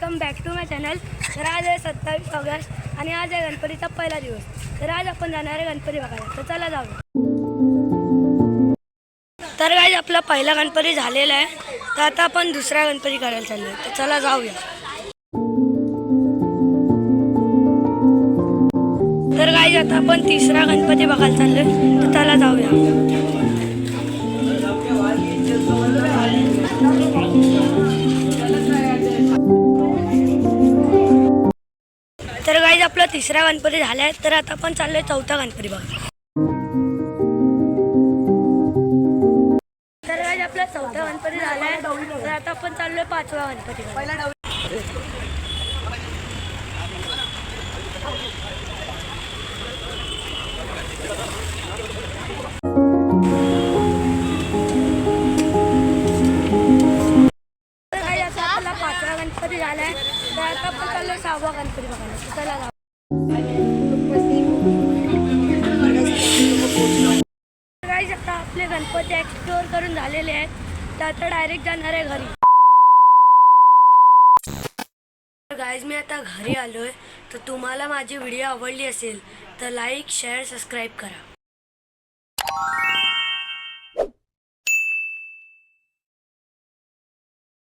Welcome back to my channel तर आज आहे सत्तावीस ऑगस्ट आणि आज आहे गणपतीचा पहिला दिवस. तर आज आपण जाणार आहे गणपती बघायला. तर चला जाऊ तर आज आपला पहिला गणपती झालेला आहे. तर आता आपण दुसरा गणपती करायला चाललो आहे तर चला जाऊया. तर गाईज आता आपण तिसरा गणपती बघायला चाललो आहे तर त्याला जाऊया. गाईज आपला तिसरा गणपती झाला आहे तर आता आपण चाललोय चौथा गणपती बघा तर गाईज आपला चौथा गणपती झाला आहे तर आता आपण चाललोय पाचवा गणपती बघायला. तर गाईज आता आपला पाचवा गणपती झाला आहे आता आपले गणपती एक्सप्लोअर करून झालेले आहेत. तर आता डायरेक्ट जाणार आहे घरी. गाईज मी आता घरी आलोय. तर तुम्हाला माझी व्हिडिओ आवडली असेल तर लाईक शेअर सबस्क्राईब करा.